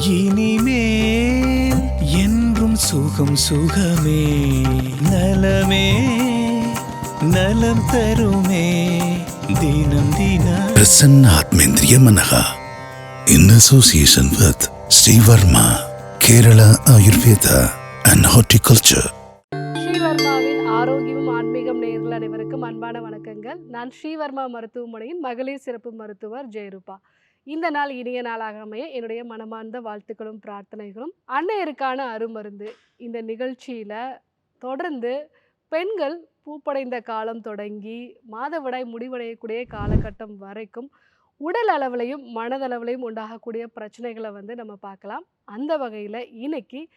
இனிமேல் என்றும் சுகம் சுகமே. நலமே நலம் தருமே. தினம் தினம். பிரசன்ன ஆத்மேந்திரிய மனகா in association with Sri Varma, Kerala Ayurveda and Horticulture. ஸ்ரீவர்மாவின் ஆரோக்கியமும் ஆன்மீகம் நேயர்கள் அனைவருக்கும் அன்பான வணக்கங்கள். நான் ஸ்ரீவர்மா மருத்துவமனையின் மகளிர் சிறப்பு மருத்துவர் ஜெயரூபா. இந்த நாள் இனிய நாளாக அமைய என்னுடைய மனமார்ந்த வாழ்த்துக்களும் பிரார்த்தனைகளும். அன்னையருக்கான அருமருந்து. இந்த நிகழ்ச்சியில் தொடர்ந்து பெண்கள் பூப்படைந்த காலம் தொடங்கி மாதவிடாய் முடிவடையக்கூடிய காலகட்டம் வரைக்கும் உடல் அளவிலையும் மனதளவிலையும் உண்டாகக்கூடிய பிரச்சனைகளை வந்து நம்ம பார்க்கலாம். அந்த வகையில் இன்னைக்கு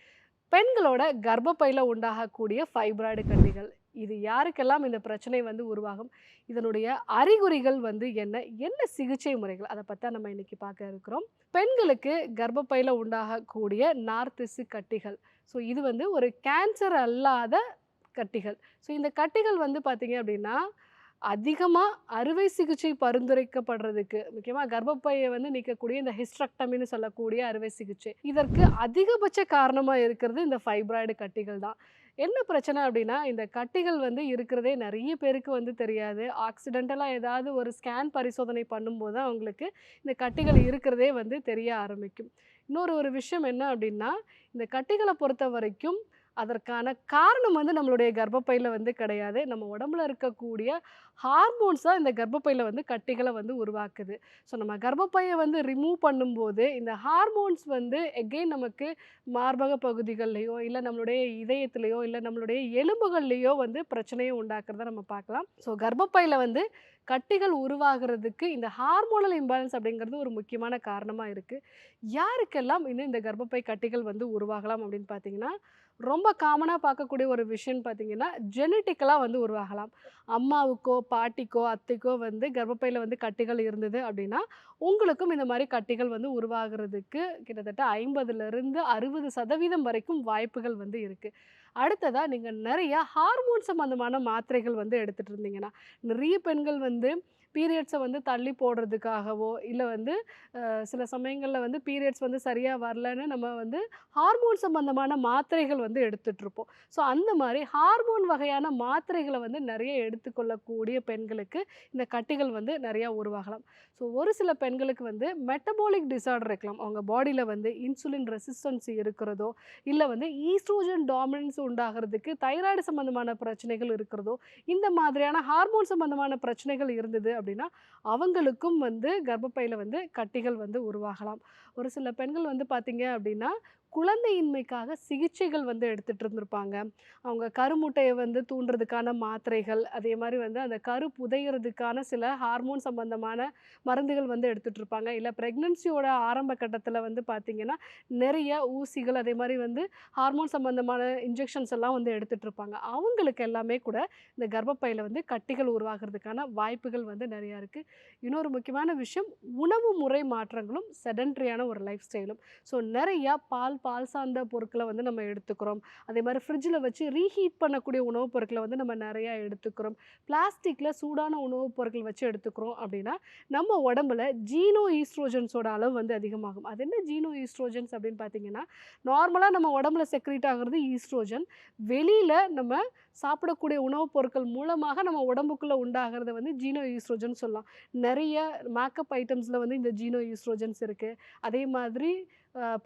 பெண்களோட கர்ப்பப்பையில் உண்டாகக்கூடிய ஃபைப்ராய்டு கட்டிகள். இது யாருக்கெல்லாம் இந்த பிரச்சனை வந்து உருவாகும்? இதனுடைய அறிகுறிகள் வந்து என்ன? என்ன சிகிச்சை முறைகள்? அதை பற்றி நம்ம இன்னைக்கு பார்க்க இருக்கிறோம். பெண்களுக்கு கர்ப்பப்பையில் உண்டாகக்கூடிய நார்த்திசு கட்டிகள். ஸோ இது வந்து ஒரு கேன்சர் அல்லாத கட்டிகள். ஸோ இந்த கட்டிகள் வந்து பார்த்திங்க அப்படின்னா அதிகமாக அறுவை சிகிச்சை பரிந்துரைக்கப்படுறதுக்கு முக்கியமாக கர்ப்பப்பையை வந்து நிற்கக்கூடிய இந்த ஹிஸ்ட்ரக்டமின்னு சொல்லக்கூடிய அறுவை சிகிச்சை. இதற்கு அதிகபட்ச காரணமாக இருக்கிறது இந்த ஃபைப்ராய்டு கட்டிகள் தான். என்ன பிரச்சனை அப்படின்னா இந்த கட்டிகள் வந்து இருக்கிறதே நிறைய பேருக்கு வந்து தெரியாது. ஆக்சிடென்டலாக ஏதாவது ஒரு ஸ்கேன் பரிசோதனை பண்ணும்போது தான் அவங்களுக்கு இந்த கட்டிகள் இருக்கிறதே வந்து தெரிய ஆரம்பிக்கும். இன்னொரு ஒரு விஷயம் என்ன அப்படின்னா இந்த கட்டிகளை பொறுத்த வரைக்கும் அதற்கான காரணம் வந்து நம்மளுடைய கர்ப்பப்பையில் வந்து கிடையாது. நம்ம உடம்புல இருக்கக்கூடிய ஹார்மோன்ஸ் தான் இந்த கர்ப்பப்பையில் வந்து கட்டிகளை வந்து உருவாக்குது. ஸோ நம்ம கர்ப்பப்பையை வந்து ரிமூவ் பண்ணும்போது இந்த ஹார்மோன்ஸ் வந்து எகெயின் நமக்கு மார்பக பகுதிகள்லையோ இல்லை நம்மளுடைய இதயத்துலேயோ இல்லை நம்மளுடைய எலும்புகள்லையோ வந்து பிரச்சனையை உண்டாக்குறத நம்ம பார்க்கலாம். ஸோ கர்ப்பப்பையில் வந்து கட்டிகள் உருவாகிறதுக்கு இந்த ஹார்மோனல் இம்பேலன்ஸ் அப்படிங்கிறது ஒரு முக்கியமான காரணமாக இருக்குது யாருக்கெல்லாம் இன்னும் இந்த கர்ப்பப்பை கட்டிகள் வந்து உருவாகலாம் அப்படின்னு பார்த்தீங்கன்னா ரொம்ப காமனாக பார்க்கக்கூடிய ஒரு விஷயம்னு பார்த்தீங்கன்னா ஜெனட்டிக்கலாக வந்து உருவாகலாம். அம்மாவுக்கோ பாட்டிக்கோ அத்தைக்கோ வந்து கர்ப்பப்பையில் வந்து கட்டிகள் இருந்தது அப்படின்னா உங்களுக்கும் இந்த மாதிரி கட்டிகள் வந்து உருவாகிறதுக்கு கிட்டத்தட்ட ஐம்பதுலேருந்து அறுபது சதவீதம் வரைக்கும் வாய்ப்புகள் வந்து இருக்குது அடுத்ததாக நீங்கள் நிறைய ஹார்மோன் சம்மந்தமான மாத்திரைகள் வந்து எடுத்துகிட்டு இருந்தீங்கன்னா நிறைய பெண்கள் வந்து பீரியட்ஸை வந்து தள்ளி போடுறதுக்காகவோ இல்லை வந்து சில சமயங்களில் வந்து பீரியட்ஸ் வந்து சரியாக வரலன்னு நம்ம வந்து ஹார்மோன் சம்பந்தமான மாத்திரைகள் வந்து எடுத்துகிட்ருப்போம் ஸோ அந்த மாதிரி ஹார்மோன் வகையான மாத்திரைகளை வந்து நிறைய எடுத்துக்கொள்ளக்கூடிய பெண்களுக்கு இந்த கட்டிகள் வந்து நிறையா உருவாகலாம். ஸோ ஒரு சில பெண்களுக்கு வந்து மெட்டபாலிக் டிசார்டர் இருக்கலாம். அவங்க பாடியில் வந்து இன்சுலின் ரெசிஸ்டன்ஸ் இருக்கிறதோ இல்லை வந்து ஈஸ்ட்ரோஜன் டாமினன்ஸ் உண்டாகிறதுக்கு தைராய்டு சம்பந்தமான பிரச்சனைகள் இருக்கிறதோ இந்த மாதிரியான ஹார்மோன் சம்பந்தமான பிரச்சனைகள் இருந்தது அப்படின்னா அவங்களுக்கும் வந்து கர்ப்பப்பையில் வந்து கட்டிகள் வந்து உருவாகலாம். ஒரு சில பெண்கள் வந்து பார்த்தீங்க அப்படின்னா குழந்தையின்மைக்காக சிகிச்சைகள் வந்து எடுத்துகிட்டு இருந்திருப்பாங்க. அவங்க கருமுட்டையை வந்து தூண்டுறதுக்கான மாத்திரைகள் அதே மாதிரி வந்து அந்த கரு புதையிறதுக்கான சில ஹார்மோன் சம்பந்தமான மருந்துகள் வந்து எடுத்துகிட்டு இருப்பாங்க. இல்லை ப்ரெக்னென்சியோட ஆரம்ப கட்டத்தில் வந்து பார்த்திங்கன்னா நிறைய ஊசிகள் அதே மாதிரி வந்து ஹார்மோன் சம்பந்தமான இன்ஜெக்ஷன்ஸ் எல்லாம் வந்து எடுத்துகிட்டு இருப்பாங்க. அவங்களுக்கு எல்லாமே கூட இந்த கர்ப்பப்பையில் வந்து கட்டிகள் உருவாகிறதுக்கான வாய்ப்புகள் வந்து நிறையா இருக்குது இன்னொரு முக்கியமான விஷயம் உணவு முறை மாற்றங்களும் செடன்ட்ரியான ஒரு லைஃப் ஸ்டைலும் ஸோ நிறையா பால் பால் சார்ந்த பொருட்களை வந்து நம்ம எடுத்துக்கிறோம். அதே மாதிரி ஃப்ரிட்ஜில் வச்சு ரீஹீட் பண்ணக்கூடிய உணவுப் பொருட்களை வந்து நம்ம நிறையா எடுத்துக்கிறோம். பிளாஸ்டிக்கில் சூடான உணவுப் பொருட்கள் வச்சு எடுத்துக்கிறோம் அப்படின்னா நம்ம உடம்புல ஜீனோ ஈஸ்ட்ரோஜன்ஸோட அளவு வந்து அதிகமாகும். அது என்ன ஜீனோ ஈஸ்ட்ரோஜன்ஸ் அப்படின்னு பார்த்தீங்கன்னா நார்மலாக நம்ம உடம்புல செக்ரேட் ஆகிறது ஈஸ்ட்ரோஜன் வெளியில் நம்ம சாப்பிடக்கூடிய உணவுப் பொருட்கள் மூலமாக நம்ம உடம்புக்குள்ளே உண்டாகிறத வந்து ஜீனோ ஈஸ்ட்ரோஜன் சொல்லலாம். நிறைய மேக்கப் ஐட்டம்ஸில் வந்து இந்த ஜீனோ ஈஸ்ட்ரோஜன்ஸ் இருக்குது அதே மாதிரி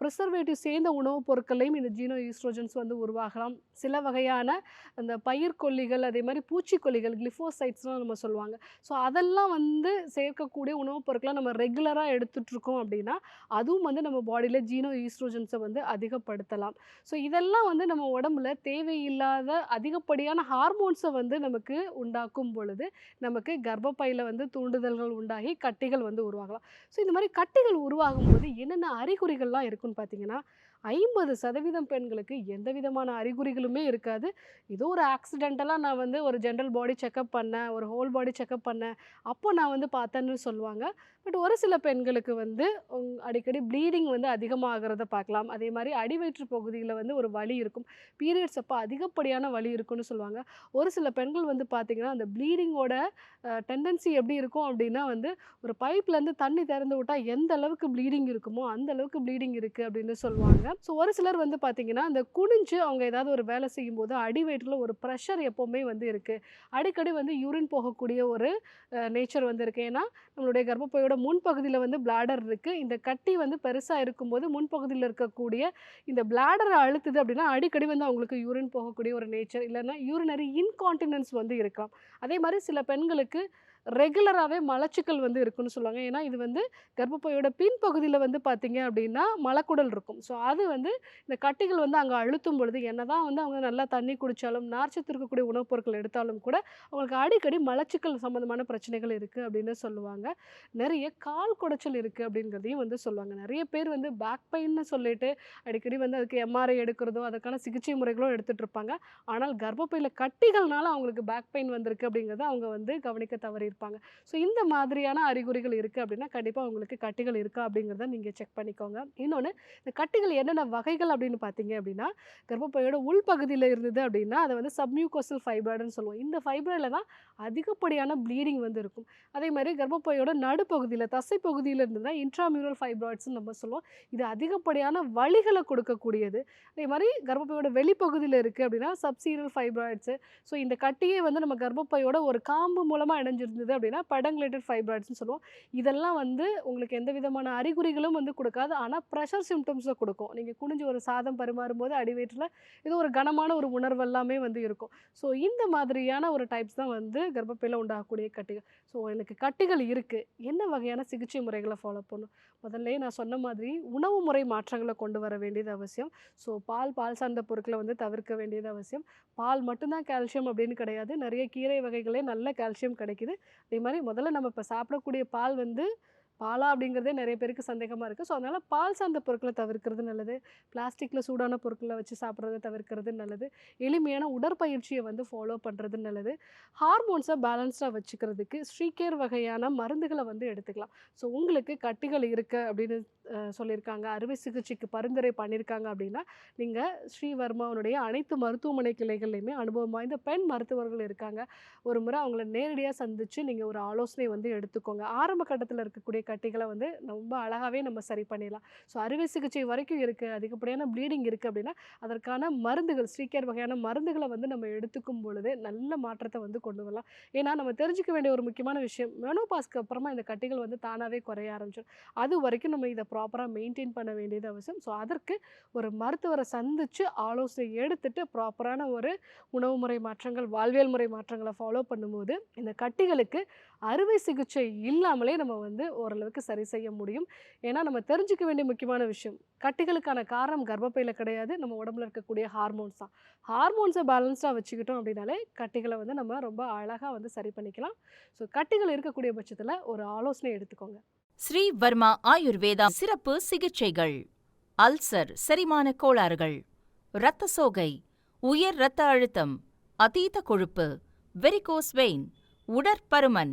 ப்ரிசர்வேட்டிவ் சேர்ந்த உணவுப் பொருட்களையும் இந்த ஜீனோ ஈஸ்ட்ரோஜன்ஸ் வந்து உருவாகலாம். சில வகையான அந்த பயிர்க்கொல்லிகள் அதே மாதிரி பூச்சிக்கொல்லிகள் கிளிஃபோசைட்ஸ்லாம் நம்ம சொல்லுவாங்க. ஸோ அதெல்லாம் வந்து சேர்க்கக்கூடிய உணவுப் பொருட்களை நம்ம ரெகுலராக எடுத்துட்ருக்கோம் அப்படின்னா அதுவும் வந்து நம்ம பாடியில் ஜீனோ ஈஸ்ட்ரோஜன்ஸை வந்து அதிகப்படுத்தலாம். ஸோ இதெல்லாம் வந்து நம்ம உடம்புல தேவையில்லாத அதிகப்படியான ஹார்மோன்ஸை வந்து நமக்கு உண்டாக்கும் பொழுது நமக்கு கர்ப்பப்பையில் வந்து தூண்டுதல்கள் உண்டாகி கட்டிகள் வந்து உருவாகலாம். ஸோ இந்த மாதிரி கட்டிகள் உருவாகும் போது என்னென்ன அறிகுறிகள்லாம் இருக்குன்னு பார்த்தீங்கன்னா ஐம்பது சதவீதம் பெண்களுக்கு எந்த விதமான அறிகுறிகளுமே இருக்காது. ஏதோ ஒரு ஆக்சிடென்டலாக நான் வந்து ஒரு ஜென்ரல் பாடி செக்கப் பண்ணேன் ஒரு ஹோல் பாடி செக்கப் பண்ணேன். அப்போ நான் வந்து பார்த்தேன்னு சொல்லுவாங்க. பட் ஒரு சில பெண்களுக்கு வந்து அடிக்கடி ப்ளீடிங் வந்து அதிகமாகிறத பார்க்கலாம். அதே மாதிரி அடிவயிற்று பகுதியில் வந்து ஒரு வலி இருக்கும். பீரியட்ஸ் அப்போ அதிகப்படியான வலி இருக்குன்னு சொல்லுவாங்க. ஒரு சில பெண்கள் வந்து பார்த்திங்கன்னா அந்த ப்ளீடிங்கோட டெண்டன்சி எப்படி இருக்கும் அப்படின்னா வந்து ஒரு பைப்லேருந்து தண்ணி திறந்து விட்டால் எந்த அளவுக்கு ப்ளீடிங் இருக்குமோ அந்த அளவுக்கு ப்ளீடிங் இருக்குது அப்படின்னு சொல்லுவாங்க. ஸோ ஒரு சிலர் வந்து பார்த்திங்கன்னா அந்த குனிஞ்சு அவங்க ஏதாவது ஒரு வேலை செய்யும்போது அடிவயிற்றில் ஒரு ப்ரெஷர் எப்போவுமே வந்து இருக்குது அடிக்கடி வந்து யூரின் போகக்கூடிய ஒரு நேச்சர் வந்து இருக்குது ஏன்னா நம்மளுடைய கர்ப்பப்பையோட முன்பகுதியில் வந்து பிளாடர் இருக்குது இந்த கட்டி வந்து பெருசாக இருக்கும்போது முன்பகுதியில் இருக்கக்கூடிய இந்த பிளாடரை அழுத்துது அப்படின்னா அடிக்கடி வந்து அவங்களுக்கு யூரின் போகக்கூடிய ஒரு நேச்சர் இல்லைன்னா யூரினரி இன்கான்டினன்ஸ் வந்து இருக்கலாம். அதே மாதிரி சில பெண்களுக்கு ரெகுலராகவே மலச்சிக்கல் வந்து இருக்குன்னு சொல்லுவாங்க. ஏன்னா இது வந்து கர்ப்பப்பையோட பின்பகுதியில் வந்து பார்த்தீங்க அப்படின்னா மலக்குடல் இருக்கும். ஸோ அது வந்து இந்த கட்டிகள் வந்து அங்கே அழுத்தும் பொழுது என்னதான் வந்து அவங்க நல்லா தண்ணி குடித்தாலும் நார்ச்சத்து இருக்கக்கூடிய உணவுப் பொருட்கள் எடுத்தாலும் கூட அவங்களுக்கு அடிக்கடி மலச்சிக்கல் சம்மந்தமான பிரச்சனைகள் இருக்குது அப்படின்னு சொல்லுவாங்க. நிறைய கால் குடைச்சல் இருக்குது அப்படிங்கிறதையும் வந்து சொல்லுவாங்க. நிறைய பேர் வந்து பேக் பெயின்னு சொல்லிட்டு அடிக்கடி வந்து அதுக்கு எம்ஆர்ஐ எடுக்கிறதோ அதுக்கான சிகிச்சை முறைகளோ எடுத்துகிட்டு இருப்பாங்க. ஆனால் கர்ப்பப்பையில் கட்டிகள்னால அவங்களுக்கு பேக் பெயின் வந்திருக்கு அப்படிங்கிறத அவங்க வந்து கவனிக்க தவறியிருப்பாங்க ஸோ இந்த மாதிரியான அறிகுறிகள் இருக்குது அப்படின்னா கண்டிப்பாக உங்களுக்கு கட்டிகள் இருக்கா அப்படிங்கிறத நீங்கள் செக் பண்ணிக்கோங்க. இன்னொன்று இந்த கட்டிகள் என்னென்ன வகைகள் அப்படின்னு பார்த்தீங்க அப்படின்னா கர்ப்பப்பையோட உள்பகுதியில் இருந்தது அப்படின்னா அதை வந்து சப்மியூகோசல் ஃபைப்ராய்டுன்னு சொல்லுவோம். இந்த ஃபைப்ராய்டில் தான் அதிகப்படியான ப்ளீடிங் வந்து இருக்கும். அதே மாதிரி கர்ப்பப்பையோட நடுப்பகுதியில் தசை பகுதியில் இருந்ததுனா இன்ட்ராமியூரல் ஃபைப்ராய்ட்ஸ்னு நம்ம சொல்லுவோம். இது அதிகப்படியான வழிகளை கொடுக்கக்கூடியது. அதே மாதிரி கர்ப்பப்பையோட வெளிப்பகுதியில் இருக்குது அப்படின்னா சப்சீரியல் ஃபைப்ராய்ட்ஸு ஸோ இந்த கட்டியே வந்து நம்ம கர்ப்பப்பையோட ஒரு காம்பு மூலமாக இணைஞ்சிருந்தது அப்படின்னா பெடங்குலேட்டட் ஃபைப்ராய்ட்ஸ்னு சொல்லுவோம். இதெல்லாம் வந்து உங்களுக்கு எந்த விதமான அறிகுறிகளும் வந்து கொடுக்காது. ஆனால் ப்ரெஷர் சிம்டம்ஸை கொடுக்கும். நீங்கள் குனிஞ்சு ஒரு சாதம் பரிமாறும்போது அடிவயிற்றில் இது ஒரு கனமான ஒரு உணர்வு எல்லாமே வந்து இருக்கும். ஸோ இந்த மாதிரியான ஒரு டைப்ஸ் தான் வந்து கர்ப்பப்பையில் உண்டாகக்கூடிய கட்டிகள். ஸோ எனக்கு கட்டிகள் இருக்குது என்ன வகையான சிகிச்சை முறைகளை ஃபாலோ பண்ணும் முதல்ல நான் சொன்ன மாதிரி உணவு முறை மாற்றங்களை கொண்டு வர வேண்டியது அவசியம். ஸோ பால் பால் சார்ந்த பொருட்களை வந்து தவிர்க்க வேண்டியது அவசியம். பால் மட்டும்தான் கால்சியம் அப்படின்னு கிடையாது. நிறைய கீரை வகைகளே நல்ல கால்சியம் கிடைக்குது. அதே மாதிரி முதல்ல நம்ம இப்போ சாப்பிடக்கூடிய பால் வந்து பாலா அப்படிங்கிறதே நிறைய பேருக்கு சந்தேகமாக இருக்குது ஸோ அதனால் பால் சார்ந்த பொருட்களை தவிர்க்கிறது நல்லது. பிளாஸ்டிக்கில் சூடான பொருட்களை வச்சு சாப்பிட்றத தவிர்க்கிறது நல்லது. எளிமையான உடற்பயிற்சியை வந்து ஃபாலோ பண்ணுறது நல்லது. ஹார்மோன்ஸை பேலன்ஸ்டாக வச்சுக்கிறதுக்கு ஸ்ரீகேர் வகையான மருந்துகளை வந்து எடுத்துக்கலாம். ஸோ உங்களுக்கு கட்டிகள் இருக்குது அப்படின்னு சொல்லியிருக்காங்க. அறுவை சிகிச்சைக்கு பரிந்துரை பண்ணியிருக்காங்க அப்படின்னா நீங்கள் ஸ்ரீவர்மாவனுடைய அனைத்து மருத்துவமனை கிளைகள்லையுமே அனுபவம் வாய்ந்த பெண் மருத்துவர்கள் இருக்காங்க. ஒரு முறை அவங்கள நேரடியாக சந்தித்து நீங்கள் ஒரு ஆலோசனை வந்து எடுத்துக்கோங்க. ஆரம்ப கட்டத்தில் இருக்கக்கூடிய கட்டிகளை வந்து ரொம்ப அழகாகவே நம்ம சரி பண்ணிடலாம். ஸோ அறுவை சிகிச்சை வரைக்கும் இருக்குது அதிகப்படியான ப்ளீடிங் இருக்குது அப்படின்னா அதற்கான மருந்துகள் ஸ்ரீகேர் வகையான மருந்துகளை வந்து நம்ம எடுத்துக்கும் பொழுது நல்ல மாற்றத்தை வந்து கொண்டு வரலாம். ஏன்னா நம்ம தெரிஞ்சுக்க வேண்டிய ஒரு முக்கியமான விஷயம் மெனோபாஸ்க்கு அப்புறமா இந்த கட்டிகள் வந்து தானாகவே குறைய ஆரம்பிச்சிடும். அது வரைக்கும் நம்ம இதை ப்ராப்பராக மெயின்டைன் பண்ண வேண்டியது அவசியம். ஸோ அதற்கு ஒரு மருத்துவரை சந்தித்து ஆலோசனை எடுத்துட்டு ப்ராப்பரான ஒரு உணவு முறை மாற்றங்கள் வாழ்வியல் முறை மாற்றங்களை ஃபாலோ பண்ணும்போது இந்த கட்டிகளுக்கு அறுவை சிகிச்சை இல்லாமலே நம்ம வந்து ஓரளவுக்கு சரி செய்ய முடியும். ஏன்னா நம்ம தெரிஞ்சுக்க வேண்டிய முக்கியமான விஷயம் கட்டிகளுக்கான காரணம் கர்ப்பப்பையில் கிடையாது. நம்ம உடம்புல இருக்கக்கூடிய ஹார்மோன்ஸ் தான். ஹார்மோன்ஸை பேலன்ஸ்டாக வச்சுக்கிட்டோம் அப்படின்னாலே கட்டிகளை வந்து நம்ம ரொம்ப அழகாக வந்து சரி பண்ணிக்கலாம். ஸோ கட்டிகள் இருக்கக்கூடிய பட்சத்தில் ஒரு ஆலோசனை எடுத்துக்கோங்க. ஸ்ரீ வர்மா ஆயுர்வேதா சிறப்பு சிகிச்சைகள். அல்சர் செரிமான கோளாறுகள். இரத்த சோகை உயர் இரத்த அழுத்தம் அதீத கொழுப்பு varicose vein உடற்பருமன்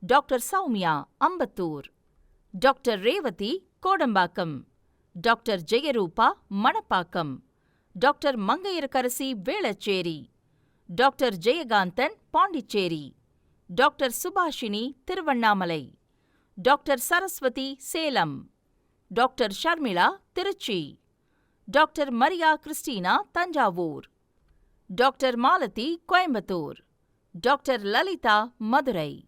Doctor Soumya Ambattur. Doctor Revathi Kodambakkam. Doctor Jayarooba Manapakkam. Doctor Mangaiyarkarasi Velachery. Doctor Jayakanthan Pondicherry. Doctor Subashini Tiruvannamalai. Doctor Saraswathi Salem. Doctor Sharmila Trichy. Doctor Maria Christina Thanjavur. Doctor Malathi Coimbatore. Doctor Lalitha Madurai.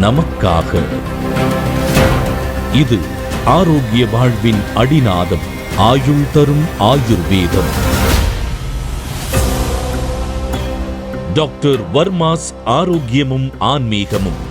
நமக்காக. இது ஆரோக்கிய வாழ்வின் அடிநாதம் ஆயுள் தரும் ஆயுர்வேதம். Doctor வர்மாஸ் ஆரோக்கியமும் ஆன்மீகமும்.